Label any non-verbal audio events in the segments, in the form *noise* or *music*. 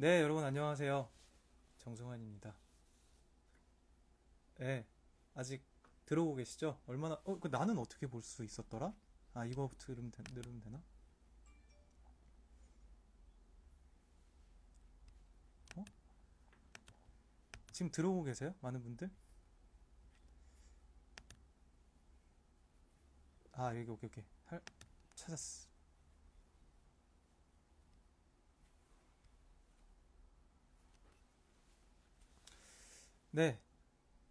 네, 여러분 안녕하세요. 정승환입니다. 네, 아직 들어오고 계시죠? 얼마나, 어, 그 나는 어떻게 볼 수 있었더라? 아, 이거부터 누르면, 되, 누르면 되나? 어? 지금 들어오고 계세요? 많은 분들? 아, 여기, 오케이, 오케이. 할, 찾았어. 네,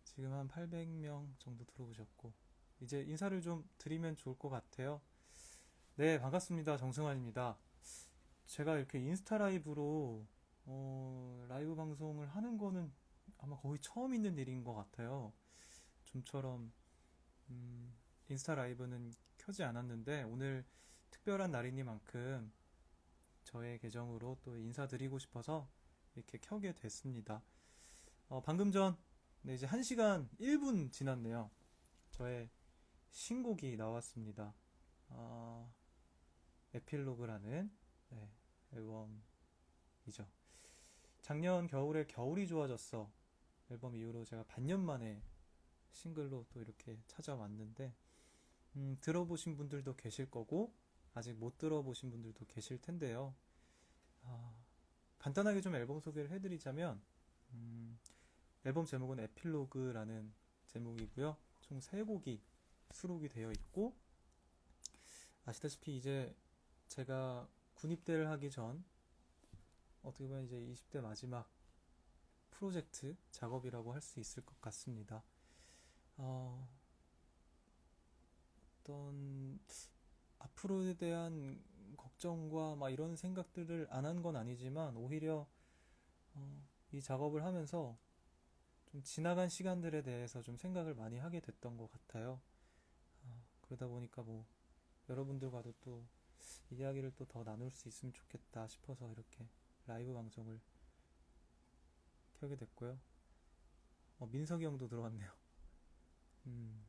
지금 한 800명 정도 들어오셨고, 이제 인사를 좀 드리면 좋을 것 같아요. 네, 반갑습니다. 정승환입니다. 제가 이렇게 인스타 라이브로, 어, 라이브 방송을 하는 거는 아마 거의 처음 있는 일인 것 같아요. 좀처럼, 음, 인스타 라이브는 켜지 않았는데, 오늘 특별한 날이니만큼 저의 계정으로 또 인사드리고 싶어서 이렇게 켜게 됐습니다. 어, 방금 전, 네, 이제 1시간 1분 지났네요. 저의 신곡이 나왔습니다. 어, 에필로그라는 네, 앨범이죠. 작년 겨울에 겨울이 좋아졌어 앨범 이후로 제가 반년 만에 싱글로 또 이렇게 찾아왔는데 음, 들어보신 분들도 계실 거고 아직 못 들어보신 분들도 계실 텐데요. 아, 간단하게 좀 앨범 소개를 해드리자면 음, 앨범 제목은 에필로그라는 제목이고요. 총세 곡이 수록이 되어 있고 아시다시피 이제 제가 군입대를 하기 전 어떻게 보면 이제 20대 마지막 프로젝트 작업이라고 할 수 있을 것 같습니다. 어, 어떤 앞으로에 대한 걱정과 막 이런 생각들을 안 한 건 아니지만 오히려 어, 이 작업을 하면서 좀 지나간 시간들에 대해서 좀 생각을 많이 하게 됐던 것 같아요. 어, 그러다 보니까 뭐 여러분들과도 또 이야기를 또 더 나눌 수 있으면 좋겠다 싶어서 이렇게 라이브 방송을 켜게 됐고요. 어, 민석이 형도 들어왔네요. 음,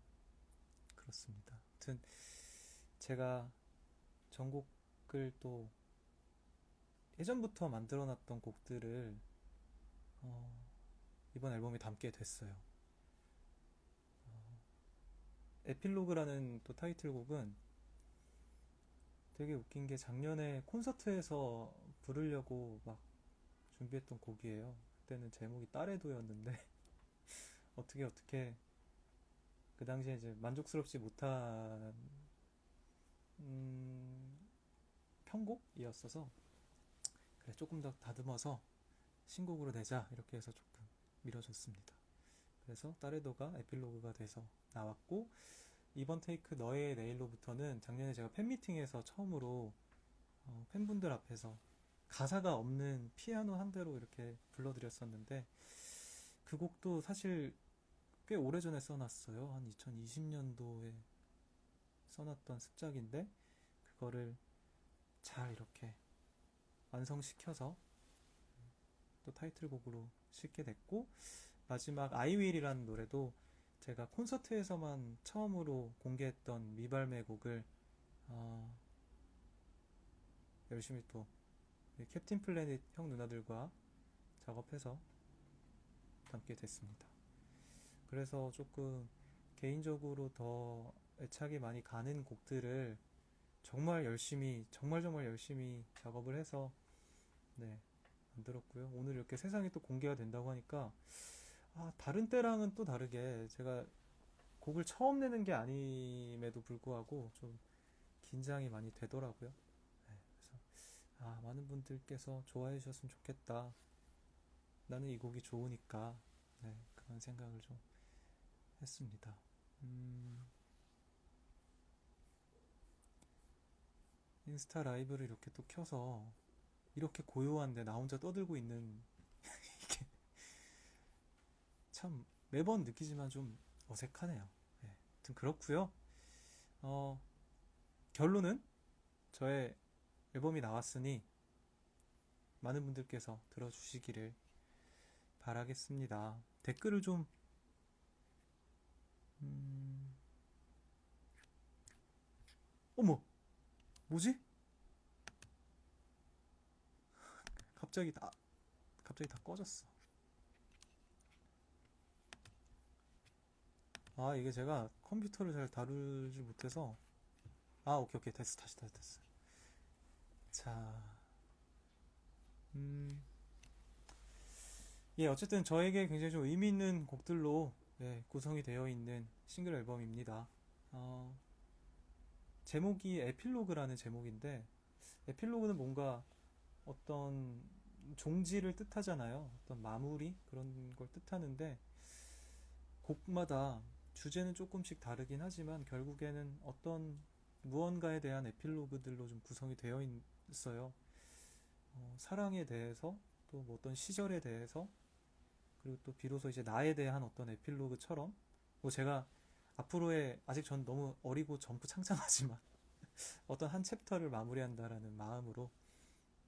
그렇습니다. 아무튼 제가 전곡을 또 예전부터 만들어 놨던 곡들을 어, 이번 앨범에 담게 됐어요. 에필로그라는 또 타이틀곡은 되게 웃긴 게 작년에 콘서트에서 부르려고 막 준비했던 곡이에요. 그때는 제목이 딸의도였는데 *laughs* 어떻게 어떻게 그 당시에 이제 만족스럽지 못한 음, 편곡이었어서 그래 조금 더 다듬어서 신곡으로 내자 이렇게 해서 밀어줬습니다. 그래서 딸의도가 에필로그가 돼서 나왔고 이번 테이크 너의 내일로부터는 작년에 제가 팬미팅에서 처음으로 어, 팬분들 앞에서 가사가 없는 피아노 한 대로 이렇게 불러드렸었는데 그 곡도 사실 꽤 오래전에 써놨어요. 한 2020년도에 써놨던 습작인데 그거를 잘 이렇게 완성시켜서 또 타이틀곡으로 싣게 됐고 마지막 아이윌이라는 노래도 제가 콘서트에서만 처음으로 공개했던 미발매 곡을 어, 열심히 또 캡틴 플래닛 형 누나들과 작업해서 담게 됐습니다. 그래서 조금 개인적으로 더 애착이 많이 가는 곡들을 정말 열심히, 정말 정말 열심히 작업을 해서, 네, 만들었고요. 오늘 이렇게 세상에 또 공개가 된다고 하니까, 아, 다른 때랑은 또 다르게 제가 곡을 처음 내는 게 아님에도 불구하고 좀 긴장이 많이 되더라고요. 네, 그래서, 아, 많은 분들께서 좋아해 주셨으면 좋겠다. 나는 이 곡이 좋으니까, 네, 그런 생각을 좀 했습니다. 음, 인스타 라이브를 이렇게 또 켜서 이렇게 고요한데 나 혼자 떠들고 있는 *laughs* 이게 참 매번 느끼지만 좀 어색하네요. 네, 아무튼 그렇고요. 어, 결론은 저의 앨범이 나왔으니 많은 분들께서 들어주시기를 바라겠습니다. 댓글을 좀 음... 어머, 뭐지? 갑자기 다 갑자기 다 꺼졌어. 아, 이게 제가 컴퓨터를 잘 다루지 못해서. 아, 오케이, 오케이. 됐어. 다시, 다시, 됐어. 자. 음. 예, 어쨌든 저에게 굉장히 좀 의미 있는 곡들로 예, 구성이 되어 있는 싱글 앨범입니다. 어, 제목이 에필로그라는 제목인데, 에필로그는 뭔가 어떤 종지를 뜻하잖아요. 어떤 마무리 그런 걸 뜻하는데 곡마다 주제는 조금씩 다르긴 하지만 결국에는 어떤 무언가에 대한 에필로그들로 좀 구성이 되어 있어요. 어, 사랑에 대해서 또 뭐 어떤 시절에 대해서 그리고 또 비로소 이제 나에 대한 어떤 에필로그처럼 뭐 제가 앞으로의 아직 전 너무 어리고 젊고 창창하지만 *laughs* 어떤 한 챕터를 마무리한다라는 마음으로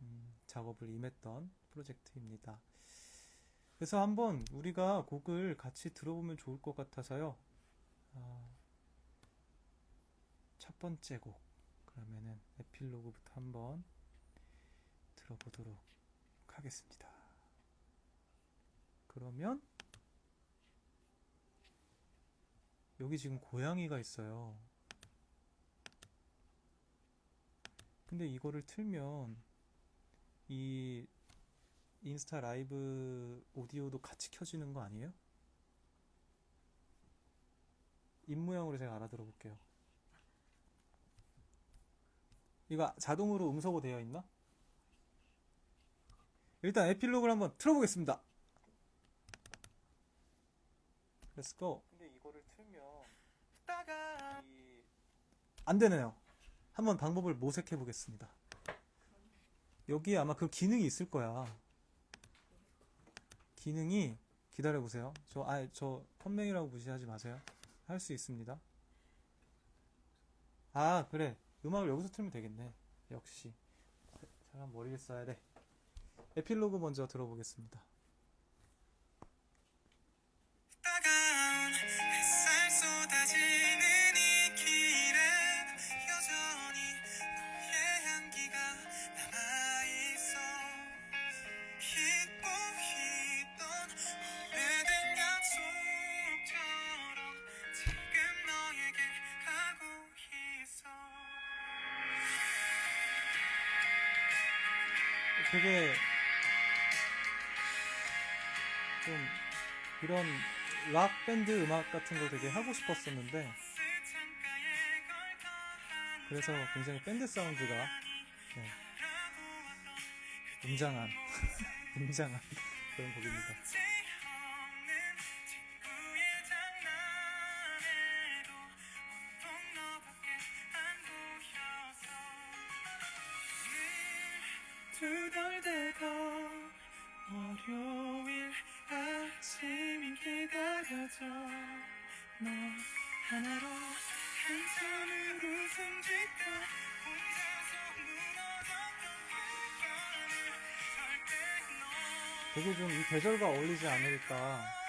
음, 작업을 임했던 프로젝트입니다. 그래서 한번 우리가 곡을 같이 들어보면 좋을 것 같아서요. 아, 첫 번째 곡 그러면은 에필로그부터 한번 들어보도록 하겠습니다. 그러면 여기 지금 고양이가 있어요. 근데 이거를 틀면 이 인스타 라이브 오디오도 같이 켜지는 거 아니에요? 입 모양으로 제가 알아들어 볼게요. 이거 자동으로 음소거 되어 있나? 일단 에필로그를 한번 틀어보겠습니다. Let's go. 근데 이거를 틀면 이... 안 되네요. 한번 방법을 모색해 보겠습니다. 여기에 아마 그 기능이 있을 거야. 기능이 기다려 보세요. 저 아, 저 펀맹이라고 무시하지 마세요. 할 수 있습니다. 아, 그래. 음악을 여기서 틀면 되겠네. 역시. 사람 머리를 써야 돼. 에필로그 먼저 들어보겠습니다. 되게 좀 이런 락 밴드 음악 같은 걸 되게 하고 싶었었는데 그래서 굉장히 밴드 사운드가 네, 웅장한 *laughs* 웅장한 그런 곡입니다. 늘 두덜대던 월요일 아침이 기다려져 너 하나로 한참을 웃음 너 되게 좀이 계절과 어울리지 않을까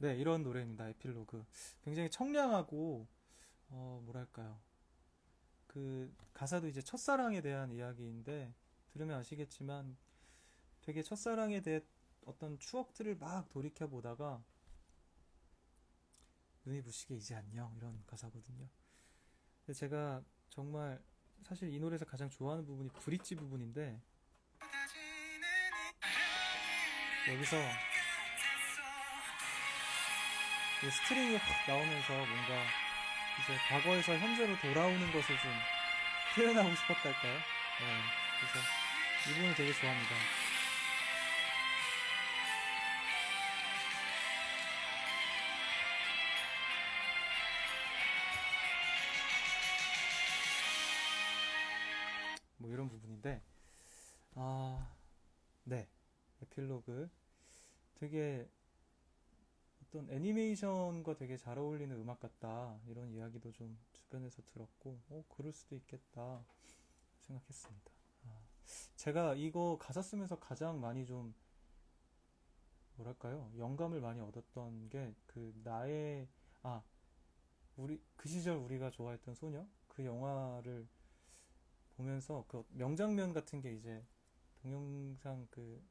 네, 이런 노래입니다. 에필로그. 굉장히 청량하고, 어, 뭐랄까요. 그, 가사도 이제 첫사랑에 대한 이야기인데, 들으면 아시겠지만, 되게 첫사랑에 대해 어떤 추억들을 막 돌이켜보다가, 눈이 부시게 이제 안녕. 이런 가사거든요. 근데 제가 정말, 사실 이 노래에서 가장 좋아하는 부분이 브릿지 부분인데, 여기서 스트링이 확 나오면서 뭔가 이제 과거에서 현재로 돌아오는 것을 좀 표현하고 싶었달까요? 네. 그래서 이 부분을 되게 좋아합니다. 뭐 이런 부분인데, 아, 네. 에필로그 되게 어떤 애니메이션과 되게 잘 어울리는 음악 같다. 이런 이야기도 좀 주변에서 들었고 어 그럴 수도 있겠다 생각했습니다. 아, 제가 이거 가사 쓰면서 가장 많이 좀 뭐랄까요? 영감을 많이 얻었던 게 그 나의 아 우리 그 시절 우리가 좋아했던 소녀? 그 영화를 보면서 그 명장면 같은 게 이제 동영상 그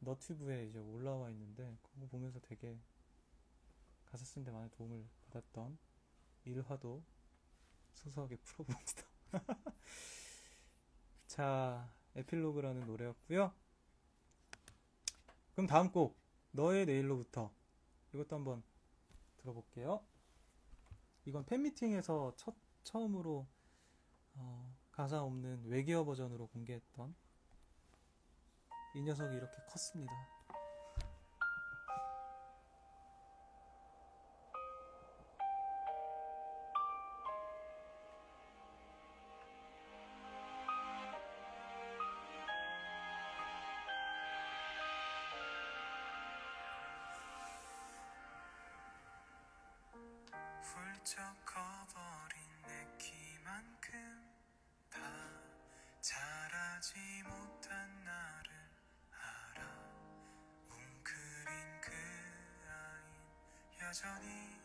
너튜브에 이제 올라와 있는데 그거 보면서 되게 가사 쓰는데 많이 도움을 받았던 일화도 소소하게 풀어봅니다. *laughs* 자, 에필로그라는 노래였고요. 그럼 다음 곡 너의 내일로부터 이것도 한번 들어볼게요. 이건 팬미팅에서 첫 처음으로 어, 가사 없는 외계어 버전으로 공개했던 이 녀석이 이렇게 컸습니다. 아인 여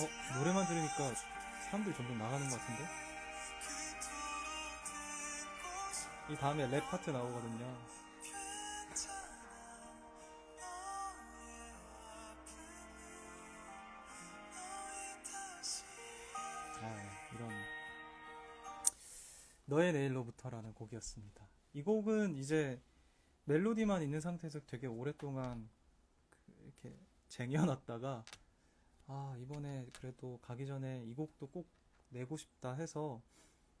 어, 노래만 들으니까 사람들이 점점 나가는 것 같은데? 이 다음에 랩 파트 나오거든요. 아, 이런. 너의 내일로부터라는 곡이었습니다. 이 곡은 이제 멜로디만 있는 상태에서 되게 오랫동안 그 이렇게 쟁여놨다가 아, 이번에 그래도 가기 전에 이 곡도 꼭 내고 싶다 해서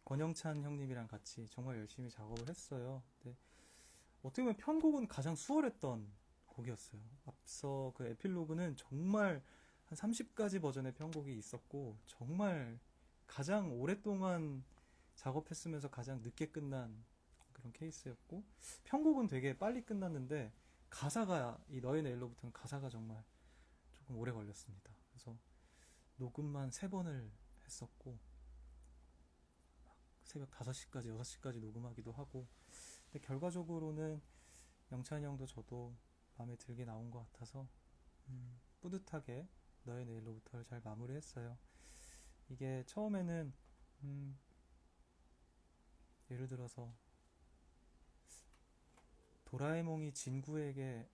권영찬 형님이랑 같이 정말 열심히 작업을 했어요. 근데 어떻게 보면 편곡은 가장 수월했던 곡이었어요. 앞서 그 에필로그는 정말 한 30가지 버전의 편곡이 있었고 정말 가장 오랫동안 작업했으면서 가장 늦게 끝난 그런 케이스였고 편곡은 되게 빨리 끝났는데 가사가 이 너의 내일로부터는 가사가 정말 조금 오래 걸렸습니다. 그래서 녹음만 세 번을 했었고 막 새벽 5시까지 6시까지 녹음하기도 하고 근데 결과적으로는 영찬이 형도 저도 마음에 들게 나온 것 같아서 음, 뿌듯하게 너의 내일로부터를 잘 마무리했어요. 이게 처음에는 음, 예를 들어서 도라에몽이 진구에게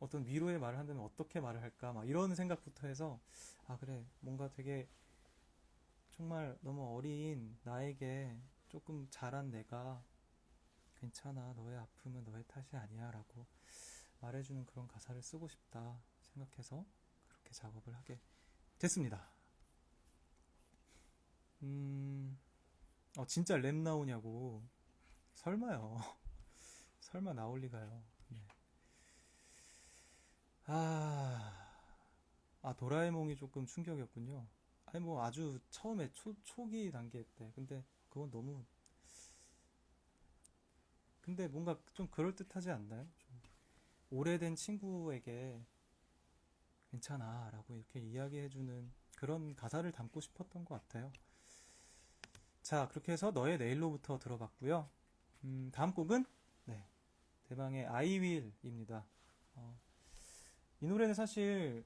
어떤 위로의 말을 한다면 어떻게 말을 할까? 막 이런 생각부터 해서 아 그래. 뭔가 되게 정말 너무 어린 나에게 조금 자란 내가 괜찮아. 너의 아픔은 너의 탓이 아니야 라고 말해주는 그런 가사를 쓰고 싶다 생각해서 그렇게 작업을 하게 됐습니다. 음, 어, 진짜 랩 나오냐고. 설마요. *laughs* 설마 나올 리가요. 네. 아, 아, 도라에몽이 조금 충격이었군요. 아니, 뭐, 아주 처음에 초, 초기 단계 때. 근데, 그건 너무. 근데 뭔가 좀 그럴듯하지 않나요? 좀 오래된 친구에게 괜찮아. 라고 이렇게 이야기해주는 그런 가사를 담고 싶었던 것 같아요. 자, 그렇게 해서 너의 내일로부터 들어봤고요. 음, 다음 곡은 네, 대방의 Will입니다. 어, 이 노래는 사실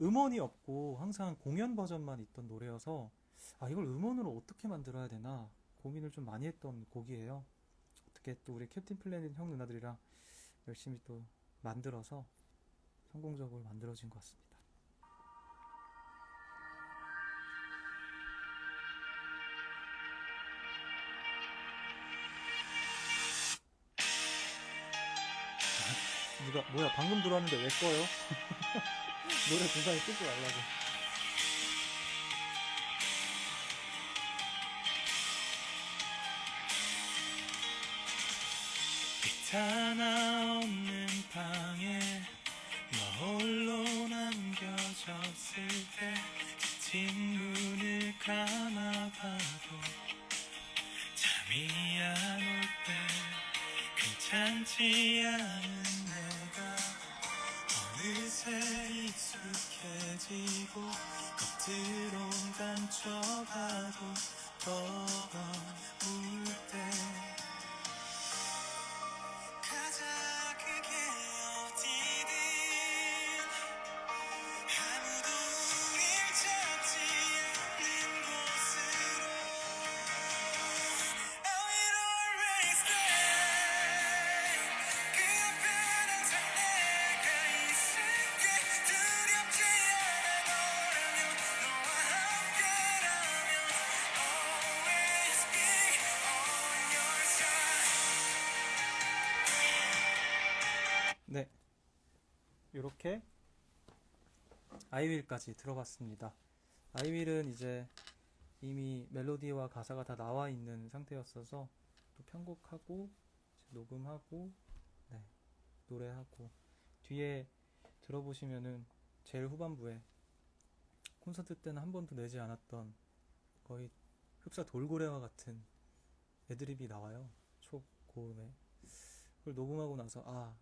음원이 없고 항상 공연 버전만 있던 노래여서 아, 이걸 음원으로 어떻게 만들어야 되나 고민을 좀 많이 했던 곡이에요. 어떻게 또 우리 캡틴 플래닛 형 누나들이랑 열심히 또 만들어서 성공적으로 만들어진 것 같습니다. 누가 뭐야 방금 들어왔는데 왜 꺼요? *laughs* 노래 중간에 끄지 말라고. 빛 하나 없는 방에 너 홀로 남겨졌을 때 지친 눈을 감아봐도 잠이 안 올 때 괜찮지 않은 내가 어느새 익숙해지고 겉으론 감춰봐도 더울 때 아이윌까지 들어봤습니다. 아이윌은 이제 이미 멜로디와 가사가 다 나와 있는 상태였어서 또 편곡하고 녹음하고 네, 노래하고 뒤에 들어보시면은 제일 후반부에 콘서트 때는 한 번도 내지 않았던 거의 흡사 돌고래와 같은 애드립이 나와요. 초고음에. 그걸 녹음하고 나서 아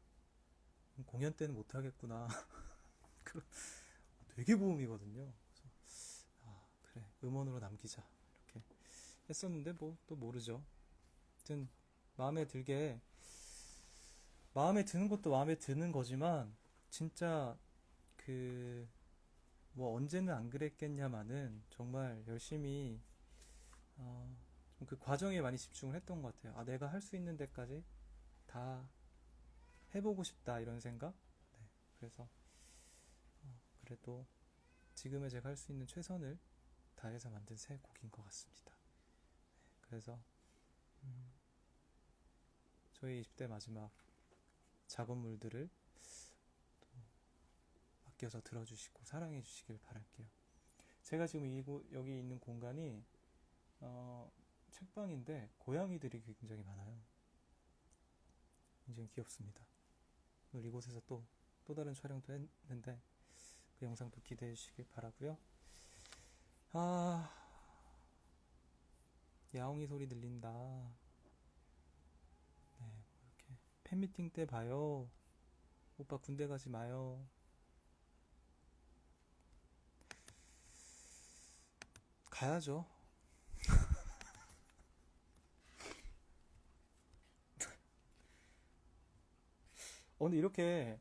공연 때는 못 하겠구나. *laughs* 그런 되게 고음이거든요. 그래서 아 그래 음원으로 남기자 이렇게 했었는데 뭐 또 모르죠. 하여튼 마음에 들게 마음에 드는 것도 마음에 드는 거지만 진짜 그 뭐 언제는 안 그랬겠냐마는 정말 열심히 어, 좀그 과정에 많이 집중을 했던 것 같아요. 아 내가 할 수 있는 데까지 다 해보고 싶다 이런 생각. 네, 그래서 어, 그래도 지금의 제가 할 수 있는 최선을 다해서 만든 새 곡인 것 같습니다. 네, 그래서 음, 저희 20대 마지막 작업물들을 또 아껴서 들어주시고 사랑해 주시길 바랄게요. 제가 지금 이곳 여기 있는 공간이 어, 책방인데 고양이들이 굉장히 많아요. 굉장히 귀엽습니다. 오늘 이곳에서 또, 또 다른 촬영도 했는데 그 영상도 기대해 주시길 바라고요. 아, 야옹이 소리 들린다. 네, 뭐 이렇게 팬미팅 때 봐요. 오빠 군대 가지 마요. 가야죠. 어, *laughs* 근데 이렇게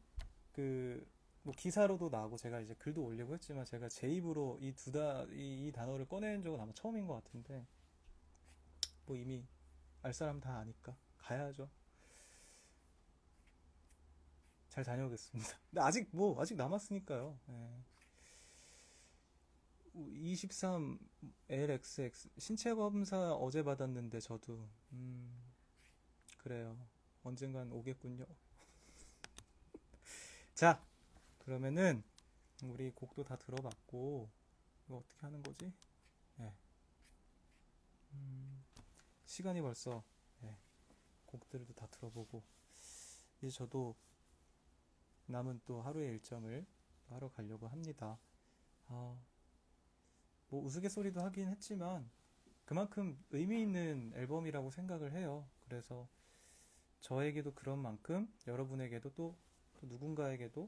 그 뭐 기사로도 나오고 제가 이제 글도 올리고 했지만 제가 제 입으로 이 두 다, 이, 이 단어를 꺼내는 적은 아마 처음인 것 같은데 뭐 이미 알 사람 다 아니까 가야죠. 잘 다녀오겠습니다. *laughs* 근데 아직 뭐 아직 남았으니까요. 예. 23 LXX 신체 검사 어제 받았는데 저도 음 그래요. 언젠간 오겠군요. *laughs* 자, 그러면은 우리 곡도 다 들어봤고 이거 어떻게 하는 거지? 예. 음, 시간이 벌써 예, 곡들도 다 들어보고 이제 저도 남은 또 하루의 일정을 또 하러 가려고 합니다. 아, 뭐 우스갯소리도 하긴 했지만 그만큼 의미 있는 앨범이라고 생각을 해요. 그래서 저에게도 그런 만큼 여러분에게도 또, 또 누군가에게도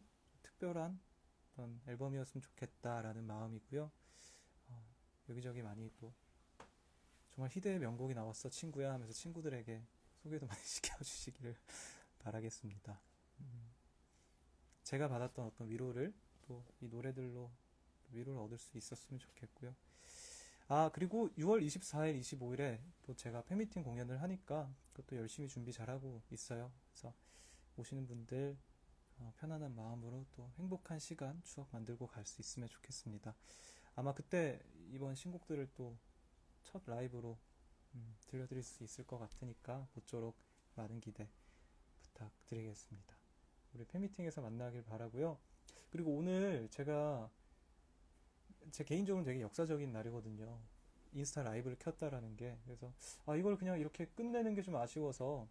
특별한 어떤 앨범이었으면 좋겠다라는 마음이고요. 여기저기 많이 또 정말 희대의 명곡이 나왔어 친구야 하면서 친구들에게 소개도 많이 *laughs* 시켜주시기를 바라겠습니다. 음, 제가 받았던 어떤 위로를 또 이 노래들로 위로를 얻을 수 있었으면 좋겠고요. 아, 그리고 6월 24일, 25일에 또 제가 팬미팅 공연을 하니까 그것도 열심히 준비 잘하고 있어요. 그래서 오시는 분들 어, 편안한 마음으로 또 행복한 시간, 추억 만들고 갈 수 있으면 좋겠습니다. 아마 그때 이번 신곡들을 또 첫 라이브로 음, 들려드릴 수 있을 것 같으니까 모쪼록 많은 기대 부탁드리겠습니다. 우리 팬미팅에서 만나길 바라고요. 그리고 오늘 제가 제 개인적으로 되게 역사적인 날이거든요. 인스타 라이브를 켰다라는 게 그래서 아 이걸 그냥 이렇게 끝내는 게 좀 아쉬워서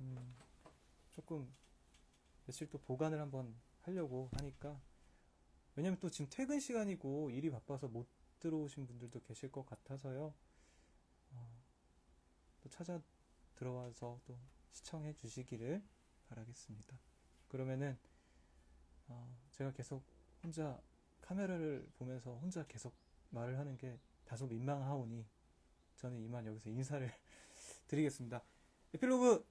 음, 조금 며칠 또 보관을 한번 하려고 하니까 왜냐면 또 지금 퇴근 시간이고 일이 바빠서 못 들어오신 분들도 계실 것 같아서요. 어, 또 찾아 들어와서 또 시청해 주시기를 바라겠습니다. 그러면은 어, 제가 계속 혼자 카메라를 보면서 혼자 계속 말을 하는 게 다소 민망하오니 저는 이만 여기서 인사를 *laughs* 드리겠습니다. 에필로그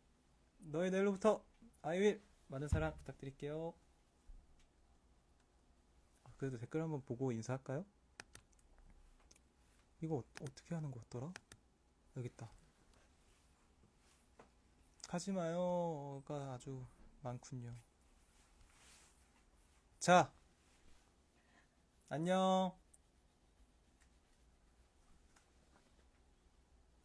너의 내일로부터 아이윌 많은 사랑 부탁드릴게요. 아, 그래도 댓글 한번 보고 인사할까요? 이거 어- 어떻게 하는 거였더라? 여기 있다. 가지 마요가 아주 많군요. 자, 안녕.